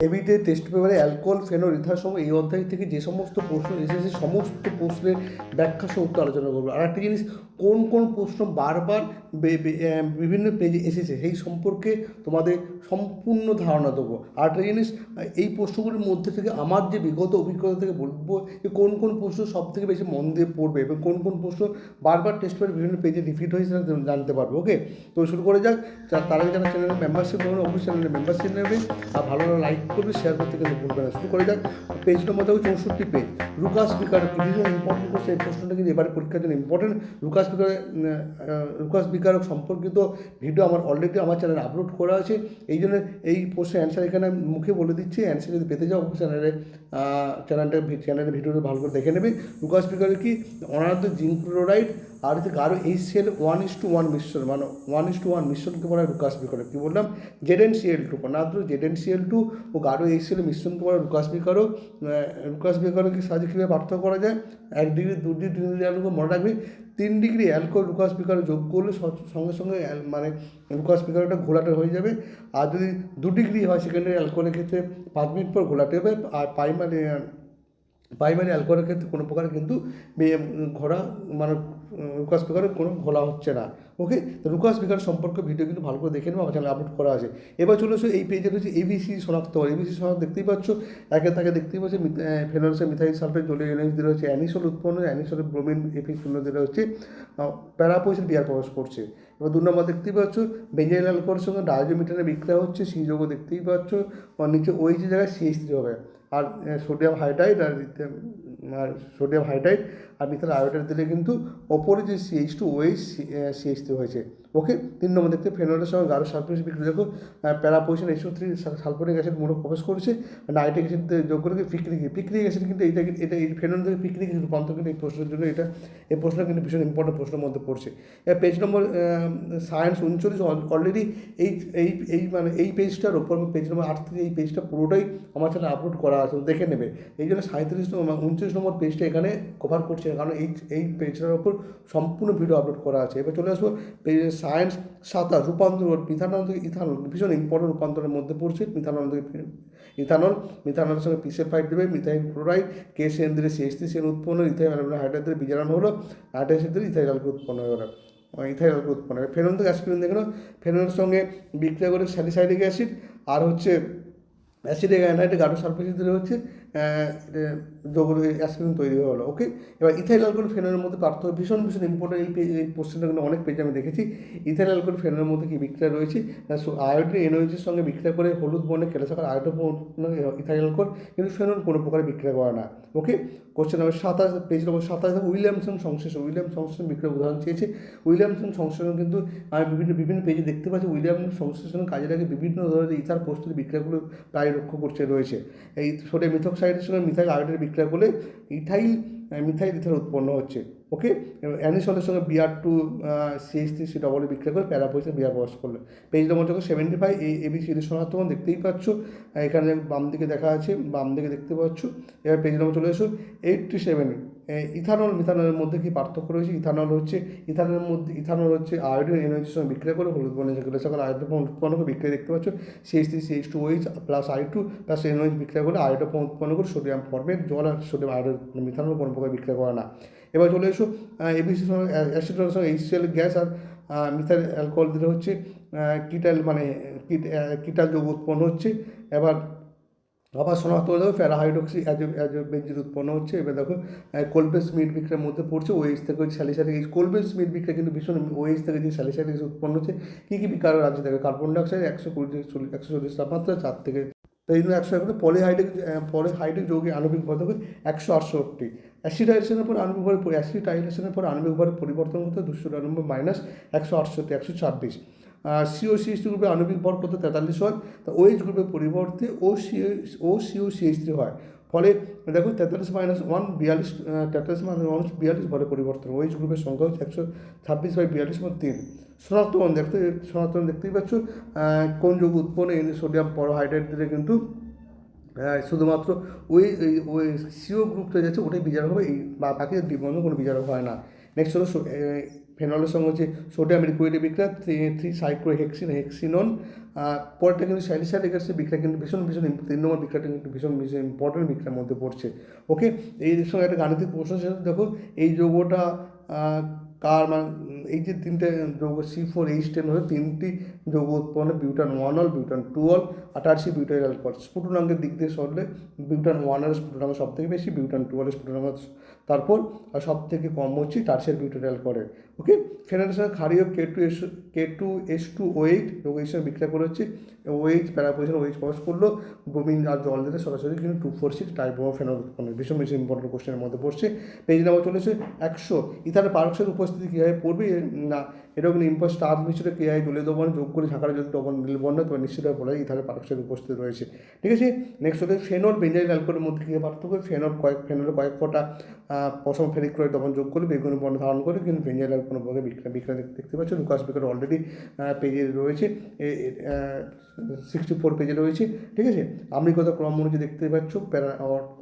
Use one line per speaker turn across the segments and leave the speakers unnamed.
এবিটে test পেপারে alcohol phenol ether সহ এই অধ্যায় থেকে যে সমস্ত প্রশ্ন এসেছে, সমস্ত প্রশ্নের ব্যাখ্যা সহ আলোচনা করব। আর একটা জিনিস কোন কোন প্রশ্ন বারবার বিভিন্ন পেজে এসেছে, সেই সম্পর্কে তোমাদের সম্পূর্ণ ধারণা দেবো। আর একটা জিনিস, এই প্রশ্নগুলির মধ্যে থেকে আমার যে বিগত অভিজ্ঞতা থেকে বলব, যে কোন কোন প্রশ্ন সব থেকে বেশি মন দিয়ে পড়বে এবং কোন কোন প্রশ্ন বারবার টেস্ট পেপারে বিভিন্ন পেজে রিপিট হয়েছে জানতে পারব ওকে তো শুরু করে যাক। তার আগে যারা চ্যানেলের মেম্বারশিপ নেবেন অবশ্যই চ্যানেলের মেম্বারশিপ নেবে। আর ভালো লাইক করবে শেয়ার করতে কিন্তু ভুলবে না। শুরু করে যাক। পেজ নম্বর দেখো, চৌষট্টি পেজ লুকাস স্পিকার ভীষণ ইম্পর্টেন্ট কোর্স এই প্রশ্নটা কিন্তু এবারে পরীক্ষার জন্য important Lucas speaker Lucas speaker সম্পর্কিত ভিডিও আমার অলরেডি আমার চ্যানেলে আপলোড করা আছে। এই জন্য এই প্রশ্নের অ্যান্সার এখানে মুখে বলে দিচ্ছি। অ্যান্সার যদি পেতে যাও চ্যানেলে চ্যানেলটা চ্যানেলের ভিডিওটা ভালো করে দেখে নেবে। রুকাস স্পিকারের কি? অনার্ধ জিঙ্ক ক্লোরাইড আর হচ্ছে গাঢ় H CL one is to one মিশ্রণ মানে ওয়ান ইস টু ওয়ান মিশ্রণকে বলা হয় লুকাস স্পিকার কী বললাম? জেড এন সিএল টু অনার্ধ জেড এন সিএল টু ও গাঢ় এইচ সিএল মিশ্রণকে বলা লুকাস স্পিকারও লুকাস স্পিকারকে সাহায্যে কীভাবে পার্থক্য করা যায়? এক ডিগ্রি দু ডিগ্রি তিন ডিগ্রি অ্যালকোহল মনে রাখবে। তিন ডিগ্রি অ্যালকোহল লুকাস স্পিকারে যোগ করলে সঙ্গে সঙ্গে মানে লুকাস স্পিকারটা ঘোলাটে হয়ে যাবে। আর যদি দু ডিগ্রি হয় সেকেন্ডারি অ্যালকোহলের ক্ষেত্রে, পাঁচ মিনিট পর ঘোলাটে হবে। আর প্রাইমারি প্রাইমারি অ্যালকোহলের ক্ষেত্রে কোনো প্রকার কিন্তু ঘোরা মানে লুকাস স্পিকারে কোনো ঘোলা হচ্ছে না। ওকে? তো লুকাস স্পিকার সম্পর্কে ভিডিও কিন্তু ভালো করে দেখে নেব, আমার চ্যানেলে আপলোড করা আছে। এবার চলে এসো এই পেজে রয়েছে এবিসি শনাক্ত এবিসি শনাক্ত দেখতেই পাচ্ছ, একে তাকে দেখতেই পাচ্ছ ফেনোলসে মিথাইল সালফেট জলীয় এনএস দিলে হচ্ছে অ্যানিসল উৎপন্ন অ্যানিসলের ব্রোমিন এফি শূন্য দিলে হচ্ছে প্যারাপোইসিন বিয়ার প্রবেশ করছে। এবার দু নম্বর দেখতেই পাচ্ছ বেঞ্জাইল অ্যালকোহলের সঙ্গে ডায়োজোমিটারে বিক্রিয়া হচ্ছে সি যোগ দেখতেই পাচ্ছ নিচে ওই যে জায়গায় থ্রি হবে। আর সোডিয়াম হাইড্রাইড আর আর সোডিয়াম হাইড্রাইড আর মিথাইল আয়োডাইড দিলে কিন্তু ওপরে যে সিএইচ টু ওই সিএইচ হয়েছে ওকে তিন নম্বর দেখতে, ফেনলের সঙ্গে গাঢ় বিক্রি। দেখো paraposition H O three sulphonic acid মূলক প্রবেশ করেছে। নাইট্রিক অ্যাসিড যোগ করে পিকনিক পিকনিক অ্যাসিড কিন্তু এইটা কিন্তু- এটা এই ফেনল থেকে পিকনিক অ্যাসিড রূপান্তর কিন্তু এই প্রশ্নের জন্য এটা এই প্রশ্ন কিন্তু ভীষণ ইম্পর্টেন্ট প্রশ্নের মধ্যে পড়ছে। পেজ নম্বর সায়েন্স উনচল্লিশ অলরেডি এই এই এই মানে এই পেজটার ওপর পেজ নম্বর আট থেকে এই পেজটা পুরোটাই আমার চ্যানেলে আপলোড করা আছে দেখে নেবে। এই জন্য সাঁত্রিশ নম্বর উনত্রিশ নম্বর পেজটা এখানে কভার করছে, কারণ এই এই পেজটার ওপর সম্পূর্ণ ভিডিও আপলোড করা আছে। এবার চলে আসব পেজ সায়েন্স সাতাশ রূপান্তর মিথানল থেকে ইথানল ভীষণ ইম্পর্টেন্ট রূপান্তরের মধ্যে পড়ছে। মিথানল থেকে ইথানল মিথানলের সঙ্গে পিসের ফাইট দেবে মিথাইল ক্লোরাইড কে সেন দিলে সিএস থ্রি সেন উৎপন্ন ইথাইল হাইড্রাইড দিলে হলো হাইড্রাইড দিলে ইথাইল উৎপন্ন হলো ইথাইল উৎপন্ন হবে ফেনল থেকে অ্যাসপিরিন দেখো ফেনলের সঙ্গে বিক্রিয়া করে স্যালিসাইডিক অ্যাসিড আর হচ্ছে অ্যাসিডিক অ্যানাইডে গাঢ় সালফেট দিলে হচ্ছে অ্যাসপিরিন তৈরি হয়ে হলো ওকে এবার ইথাইল অ্যালকোহল ফেনের মধ্যে পার্থক্য, ভীষণ ভীষণ ইম্পর্টেন্ট এই পেজ এই কোশ্চেনটা কিন্তু অনেক পেজে আমি দেখেছি। ইথাইল অ্যালকোহল ফেনের মধ্যে কি বিক্রিয়া রয়েছে? আয়োডিন এনওইজির সঙ্গে বিক্রিয়া করে হলুদ বর্ণে কেলে থাকার আয়োডিন ইথাইল অ্যালকোহল কিন্তু ফেনল কোনো প্রকারে বিক্রিয়া করে না। ওকে কোশ্চেন নম্বর সাতাশ পেজ নম্বর সাতাশ উইলিয়ামসন সংশ্লেষণ উইলিয়াম সংশ্লেষণ বিক্রিয়া উদাহরণ চেয়েছে। উইলিয়ামসন সংশ্লেষণ কিন্তু আমি বিভিন্ন বিভিন্ন পেজে দেখতে পাচ্ছি। উইলিয়াম সংশ্লেষণ কাজে লাগে বিভিন্ন ধরনের ইথার প্রস্তুতি বিক্রিয়াগুলো প্রায় লক্ষ্য করছে, রয়েছে। এই সোডিয়াম মিথক্সাইডের সঙ্গে মিথাইল আয়োডের বিক্রিয়া করলে ইথাইল মিথাইল ইথার উৎপন্ন হচ্ছে। ওকে অ্যানিসলের সঙ্গে BR two CS three C double বিক্রিয়া করে প্যারাপয়সা বিআর বস করল। পেজ নম্বর যখন সেভেন্টি ফাইভ এই এবি সিরিজ শনাক্তকরণ দেখতেই পাচ্ছ এখানে বাম দিকে দেখা আছে, বাম দিকে দেখতে পাচ্ছ। এবার পেজ নম্বর চলে এসো এইটটি সেভেন ইথানল, মিথানলের মধ্যে কি পার্থক্য রয়েছে? ইথানল হচ্ছে, ইথানলের মধ্যে, ইথানল হচ্ছে আয়োডিন এনার্জির সঙ্গে বিক্রিয়া করে হলুদ বর্ণের যেগুলো সকল আয়োডিন উৎপন্ন করে বিক্রিয়া দেখতে পাচ্ছ। CH three CH two OH plus I two plus N O H বিক্রিয়া করে আয়োডিন উৎপন্ন করে সোডিয়াম ফর্মেট জল আর সোডিয়াম আয়োডিন মিথানল কোনো প্রকার বিক্রিয়া করে না। এবার চলে এসো এবিসি সঙ্গে অ্যাসিডের সঙ্গে এইচসিএল গ্যাস আর মিথাইল অ্যালকোহল দিলে হচ্ছে কিটাল মানে কিট কিটাল যোগ উৎপন্ন হচ্ছে। এবার আবার শনাক্ত হয়ে যাবে প্যারাহাইড্রক্সি বেঞ্জিন উৎপন্ন হচ্ছে। এবার দেখো কোলবেস মিট বিক্রিয়ার মধ্যে পড়ছে ওএইচ থেকে স্যালিসারিক এইচ কোলবেস মিট বিক্রিয়া কিন্তু ভীষণ ওএইচ থেকে যে স্যালিসারিক উৎপন্ন হচ্ছে, কী কী বিকার রাজ্য থেকে? কার্বন ডাইঅক্সাইড একশো কুড়ি চল্লিশ একশো চল্লিশ তাপমাত্রা, চার থেকে তো এই জন্য একশো এখন পলিহাইড্রিক পলিহাইড্রিক যৌগের আণবিক ভর দেখো, একশো আটষট্টি। অ্যাসিডাইজেশনের পর আণবিক ভরের অ্যাসিডাইজেশনের পর আণবিক ভরের পরিবর্তন করতে দুশো নিরানব্বই মাইনাস একশো আটষট্টি, একশো ছাব্বিশ। সিও সিএইচ গ্রুপে আণবিক ভর কত? তেতাল্লিশ হয়। তা ওএইচ গ্রুপের পরিবর্তে O CO O CO CH three হয়। ফলে দেখো তেতাল্লিশ মাইনাস ওয়ান বিয়াল্লিশ তেতাল্লিশ মাইনাস ওয়ান বিয়াল্লিশ ভরে পরিবর্তন। ওএইচ গ্রুপের সংখ্যা হচ্ছে একশো ছাব্বিশ বাই বিয়াল্লিশ মানে তিন। শনাক্তকরণ দেখতে শনাক্তকরণ দেখতেই পাচ্ছ কোন যোগ উৎপন্ন? এনে সোডিয়াম পরোহাইড্রেট দিলে কিন্তু শুধুমাত্র ওই ওই সিও গ্রুপটা যাচ্ছে, ওটাই বিচার হবে। এই বাকি ডিবন্ধ কোনো বিচার হয় না। নেক্সট হলো ফেনলের সঙ্গে হচ্ছে সোডিয়াম লিকুইড বিক্রিয়া, থ্রি থ্রি সাইক্রো হেক্সিন হেক্সিনন পরটা কিন্তু স্যালিসাইড এসে বিক্রিয়া কিন্তু ভীষণ ভীষণ তিন নম্বর বিক্রিয়াটা কিন্তু ভীষণ ভীষণ ইম্পর্টেন্ট বিক্রিয়ার মধ্যে পড়ছে। ওকে এই সঙ্গে একটা গাণিতিক প্রশ্ন দেখো, এই যৌগটা কার মানে এই যে তিনটে যৌগ সি ফোর এইচ টেন হলে, তিনটি যৌগ উৎপন্ন butan one ol butan two ol আটাশি বিউটাইল অ্যালকোহল স্ফুটনাঙ্কের দিক দিয়ে সরলে বিউটান ওয়ানের স্ফুটনাঙ্ক সব থেকে বেশি, বিউটান টু এর স্ফুটনাঙ্ক তারপর সব থেকে কম হচ্ছে টার্সিয়ার বিউটেরিয়াল করে। ফেনারেশন খারি K two S K two S two wait সঙ্গে বিক্রিয়া করে হচ্ছে ও এইচ প্যারাপোজিশন ওয়েট প্রবেশ করল। ব্রোমিন আর জল দিতে সরাসরি কিন্তু two four six type of phenol উৎপন্ন। ভীষণ বেশি ইম্পর্টেন্ট কোশ্চেনের মধ্যে পড়ছে। পেজ নাম্বার চলেছে একশো। ইথারের পারক্সের উপস্থিতি কীভাবে পড়বে? না এটাও কিন্তু ইম্পোস্ট স্টার মিশ্রে কীভাবে জলীয় দ্রবণ যোগ করে ঝাঁকারে যদি দ্রবণ নীলবর্ণ তবে নিশ্চিতভাবে বলা যায় ইথারের পারক্সের উপস্থিতি রয়েছে। ঠিক আছে? নেক্সট হচ্ছে ফেনল বেঞ্জাইল অ্যালকোহলের মধ্যে কী পার্থক্য? ফেনল কয়েক ফেনলের কয়েক ফোঁটা পশম ফেরিক করে দ্রবণ যোগ করে বেগুনি বর্ণ ধারণ করে কিন্তু বেঞ্জাইল অ্যালকোহলের মধ্যে বিক্রিয়া দেখতে দেখতে পাচ্ছ লুকাস বিকার অলরেডি পেজে রয়েছে। সিক্সটি ফোর পেজে রয়েছে। ঠিক আছে? আম্লিকতা ক্রম অনুযায়ী দেখতে পাচ্ছ, প্যারা,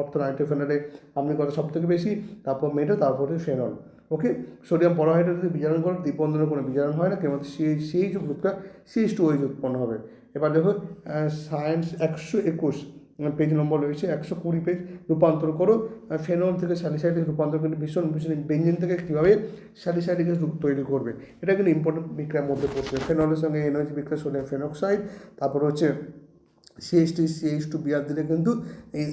অর্থ নাইট্রোফেনলে আম্লিকতা সব থেকে বেশি, তারপর মেটা তারপরে ফেনল ওকে সোডিয়াম পরহাইড্রেট বিজারণ করে দ্বিবন্ধনের কোনো বিজারণ হয় না কেবল সেই সেই যে গ্রুপটা সিএইচ টু ওইচ উৎপন্ন হবে। এবার দেখো সায়েন্স একশো একুশ পেজ নম্বর রয়েছে, একশো কুড়ি পেজ রূপান্তর করো। ফেনল থেকে স্যালিসাইডিক রূপান্তর কিন্তু ভীষণ ভীষণ বেঞ্জিন থেকে কীভাবে স্যালিসাইডিক রূপ তৈরি করবে? এটা কিন্তু ইম্পর্টেন্ট বিক্রিয়ার মধ্যে পড়ছে ফেনলের সঙ্গে এনওএইচ বিক্রিয়া সোডিয়াম ফেনক্সাইড তারপর হচ্ছে সিএইচ টু সিএইচ টু বিয়ার দিলে কিন্তু এই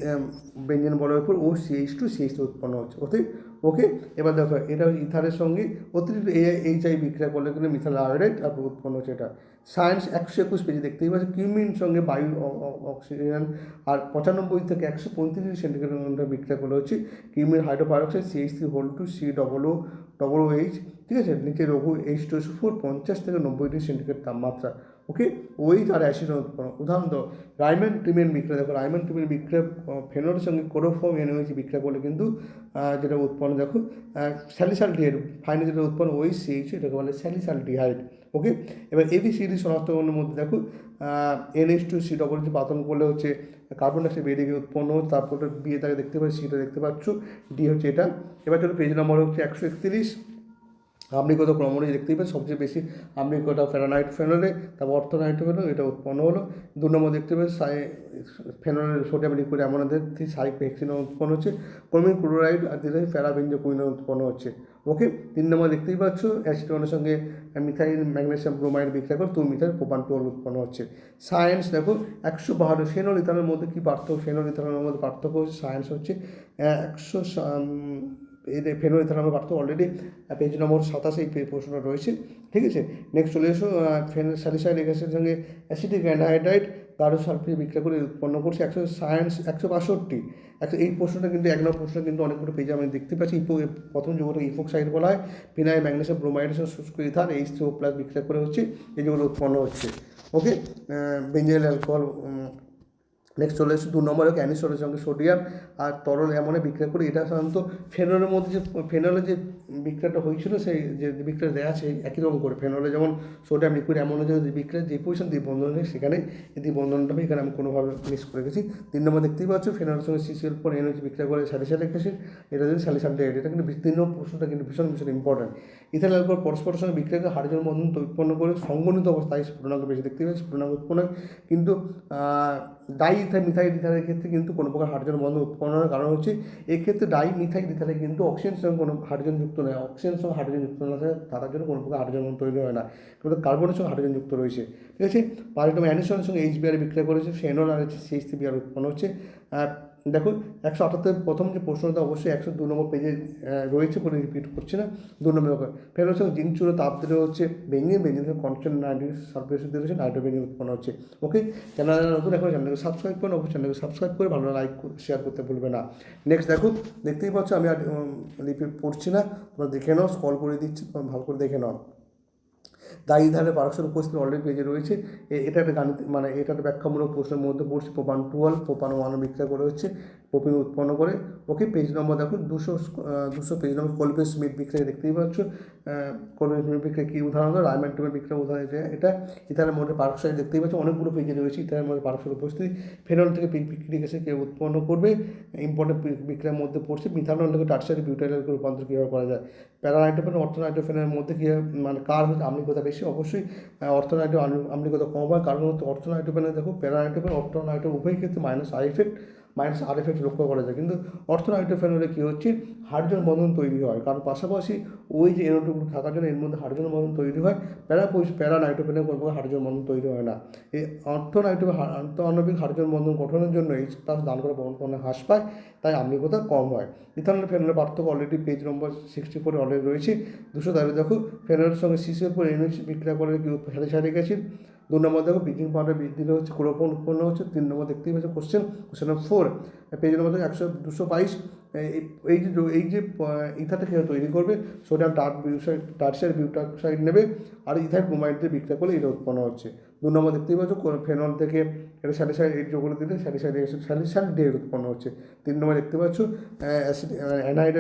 ব্যঞ্জন বলার উপর ও সিএইচ টু সিএইচ উৎপন্ন হচ্ছে। ওকে ওকে এবার দেখো, এটা ইথারের সঙ্গে অতিরিক্ত এইচ আই বিক্রিয়া করলে কিন্তু মিথাল আয়োডাইড তারপর উৎপন্ন হচ্ছে এটা। সায়েন্স একশো একুশ পেজে দেখতেই পাচ্ছি, কিউমিন সঙ্গে বায়ু অক্সিজেন আর পঁচানব্বই থেকে একশো পঁয়ত্রিশ সেন্টিগ্রেড বিক্রিয়া করলে হচ্ছে cumene hydroperoxide CH three whole two C double O double O H ঠিক আছে? নিচে রঘু এইচ টু ফোর পঞ্চাশ থেকে নব্বই ডিগ্রি সেন্টিগ্রেড তাপমাত্রা। ওকে ওই তার অ্যাসিড উৎপন্ন উদাহরণ দাও রাইমেন টিমেন বিক্রিয়া, দেখো রাইমেন টিমেন বিক্রিয়া ফেনোর সঙ্গে কোরোফর্ম এনওইচি বিক্রিয়া করলে কিন্তু যেটা উৎপন্ন, দেখো স্যালিসাল ডিহাইড ফাইনাল যেটা উৎপন্ন, ওই সিএইচ এটাকে বলে স্যালিসাল ডিহাইড ওকে এবার এবিসিডি শনাক্তকরণের মধ্যে, দেখো N H two C double পাতন করলে হচ্ছে কার্বন ডাইঅক্সাইড বেরিয়ে গিয়ে উৎপন্ন হচ্ছে তারপরে বিয়ে তাকে দেখতে পাচ্ছি সিটা দেখতে পাচ্ছ ডি হচ্ছে এটা। এবার চলো পেজ নম্বর হচ্ছে একশো একত্রিশ। আম্লিকতা ক্রম অনুযায়ী দেখতেই পাচ্ছি সবচেয়ে বেশি আম্লিকতা ফেরানাইট ফেনলে, তারপর অর্থনাইট ফেনল, এটা উৎপন্ন হলো। দু নম্বর দেখতে পাচ্ছি সাই, ফেনলের সোডিয়াম লিকুইড অ্যামোনাদের সাইক ভ্যাকসিন উৎপন্ন হচ্ছে। ক্রমিক ক্লোরাইড আর দিলে প্যারাবেঞ্জ কুইন উৎপন্ন হচ্ছে। ওকে, তিন নম্বর দেখতেই পাচ্ছ, অ্যাসিটোনের সঙ্গে মিথাইল, ম্যাগনেসিয়াম ব্রোমাইড বিক্রিয়া করে তুই মিথাইল প্রোপান টুয়েল উৎপন্ন হচ্ছে। সায়েন্স, দেখো, একশো বাহান্ন ফেনল ইথানের মধ্যে কী পার্থক্য ফেনল ইথানের মধ্যে পার্থক্য হচ্ছে, সায়েন্স হচ্ছে, একশো এই ফেনল ইথানলের পার্থক্য অলরেডি পেজ নম্বর সাতাশে এই প্রশ্নটা রয়েছে। ঠিক আছে? নেক্সট চলে এসো ফেন স্যালিসাইডিক অ্যাসিডের সঙ্গে অ্যাসিডিক অ্যানহাইড্রাইড গাঢ় সালফেট বিক্রিয়া করে উৎপন্ন করছে একশো সায়েন্স একশো বাষট্টি। একশো এই প্রশ্নটা কিন্তু, এক নম্বর প্রশ্ন কিন্তু অনেকগুলো পেজে আমি দেখতে পাচ্ছি। ইপো প্রথম যুগটা ইফোক্সাইড বলা হয়, ফিনাইল, ম্যাগনেসিয়াম ব্রোমাইডের সঙ্গে শুষ্ক ইথান থ্রি প্লাস বিক্রিয়া করে হচ্ছে, এই যেগুলো উৎপন্ন হচ্ছে। ওকে বেঞ্জাইল অ্যালকোহল নেক্সট চলে এসেছে দু নম্বরে ক্যানিসলের সঙ্গে সোডিয়াম আর তরল এমনে বিক্রিয়া করে। এটা সাধারণত ফেনলের মধ্যে যে ফেনলের যে বিক্রিয়াটা হয়েছিল সেই যে বিক্রিয়া দেওয়া আছে একই রকম করে। ফেনলে যেমন সোডিয়াম লিকুইড এমনের যে বিক্রিয়া যে পজিশন দিয়ে বন্ধন হয় সেখানে এই দিয়ে বন্ধনটা হয়, এখানে আমি কোনোভাবে মিস করে গেছি। তিন নম্বর দেখতেই পাচ্ছ ফেনলের সঙ্গে সিসিএল পর এনএইচ বিক্রিয়া করে স্যালিসাইলিক অ্যাসিড এটা যদি স্যালিসাল ডাইড এটা কিন্তু তিন নম্বর প্রশ্নটা কিন্তু ভীষণ ভীষণ ইম্পর্টেন্ট ইথানল অ্যালকোহল পরস্পরের সঙ্গে বিক্রিয়া করে হাইড্রোজেন বন্ধন উৎপন্ন করে সংগঠিত অবস্থায় স্ফুটনাঙ্ক বেশি দেখতে পাচ্ছি স্ফুটনাঙ্ক উৎপন্ন। কিন্তু ডাই ইথাই মিথাইল ইথারের ক্ষেত্রে কিন্তু কোনো প্রকার হাইড্রোজেন বন্ধ উৎপন্ন হওয়ার কারণ হচ্ছে এক্ষেত্রে ডাই মিথাইল ইথারে কিন্তু অক্সিজেন সঙ্গে কোনো হাইড্রোজেন যুক্ত নয়। অক্সিজেন সঙ্গে হাইড্রোজেন যুক্ত না থাকে তার জন্য কোনো প্রকার হাইড্রোজেন বন্ধ তৈরি হয় না। কিন্তু কার্বনের সঙ্গে হাইড্রোজেন যুক্ত রয়েছে। ঠিক আছে? পারিটম অ্যানিসনের সঙ্গে এইচ বিআর বিক্রিয়া করেছে সেনোন আর সিএইচ থ্রি বিআর উৎপন্ন হচ্ছে। দেখো, একশো আটাত্তর প্রথম যে প্রশ্নটা অবশ্যই একশো দু নম্বর পেজে রয়েছে করে রিপিট করছে না। দু নম্বর ফের হচ্ছে চুনো তাপ দিলে হচ্ছে benzene benzene constant nitric sulphate দিলে হচ্ছে নাইট্রোবেঞ্জিন উৎপন্ন হচ্ছে। ওকে চ্যানেল নতুন, এখন চ্যানেলকে সাবস্ক্রাইব করুন, অবশ্যই চ্যানেলকে সাবস্ক্রাইব করে ভালো লাইক শেয়ার করতে ভুলবে না। নেক্সট দেখো, দেখতেই পাচ্ছ, আমি আর রিপিট পড়ছি না, তোমরা দেখে নাও স্কল করে দিচ্ছি ভালো করে দেখে নাও। দায়ী ধারে পারস্পরিক উপস্থিতি অলরেডি পেজে রয়েছে। এটা একটা গাণিতিক মানে এটা একটা ব্যাখ্যামূলক প্রশ্নের মধ্যে পড়ছে। প্রোপান টুয়েলভ, প্রোপান ওয়ান বিক্রিয়া করে হচ্ছে। প্রোপিন উৎপন্ন করে। ওকে পেজ নম্বর দেখো দুশো দুশো পেজ নম্বর কলবে স্মিথ বিক্রিয়া দেখতেই পাচ্ছ। কলবে স্মিথ বিক্রিয়া কী উদাহরণ হলো? রায়মান টুমের বিক্রিয়া উদাহরণ এটা ইথারের মধ্যে পারস্পরিক দেখতেই পাচ্ছ। অনেকগুলো পেজে রয়েছে। ইথারের মধ্যে পারস্পরিক উপস্থিতি। ফেনল থেকে এসে কেউ উৎপন্ন করবে? ইম্পর্টেন্ট বিক্রিয়ার মধ্যে পড়ছে। মিথানল থেকে টার্সারি বিউটাইলের রূপান্তর কীভাবে করা যায়? প্যারানাইট্রোফেন, অর্থনাইট্রোফেনের মধ্যে কী মানে কার হচ্ছে? আম্লিকতা বেশি, অবশ্যই অর্থনৈতিক আম্লিকতা কম হয়। কারণ হচ্ছে অর্থনাইট্রোফেনে দেখো প্যারানাইট্রোফেন অর্থনাইটিভ উভয় ক্ষেত্রে minus I effect minus R effect লক্ষ্য করা যায়। কিন্তু অর্থনাইট্রোফেন হলে কী হচ্ছে? হাইড্রোজেন বন্ধন তৈরি হয়। কারণ পাশাপাশি ওই যে এনোটুকু থাকার জন্য এর মধ্যে হাইড্রোজেন বন্ধন তৈরি হয়। প্যারা প্যারা নাইট্রোফেনের কোনো প্রকার হাইড্রোজেন বন্ধন তৈরি হয় না। এই অর্থনাইট্রোফেন আন্তঃআণবিক হাইড্রোজেন বন্ধন গঠনের জন্য এইচ প্লাস দান করে বন্ধন হ্রাস পায়, তাই আম্লিকতা কম হয়। ইথানল ফেনলের পার্থক্য অলরেডি পেজ নম্বর সিক্সটি ফোরে অলরেডি রয়েছে। দুশো তেরো দেখো ফেনলের সঙ্গে সিসির পর এনএইচ বিক্রিয়া করে কি সাথে সাথে গেছে। দু নম্বর দেখো ব্লিচিং পাউডার বৃদ্ধি হচ্ছে ক্লোরোফোন উৎপন্ন হচ্ছে, তিন নম্বর দেখতেই পাচ্ছ question question number four page number দেখো একশো দুশো বাইশ এই- এই যে এই যে ইথারটা কীভাবে তৈরি করবে সোডিয়াম টার্ট বিউসাইড টার্সার বিউটাক্সাইড নেবে, আর ইথাইল ব্রোমাইড দিয়ে বিক্রিয়া করলে এটা উৎপন্ন হচ্ছে। দু নম্বর দেখতেই পাচ্ছ ফেনল থেকে এটা স্যালিসাইড এইট যোগ করে দিলে স্যালিসাইড স্যালিসাইড ডে উৎপন্ন হচ্ছে। তিন নম্বর দেখতে পাচ্ছ অ্যাসিড অ্যানাইডের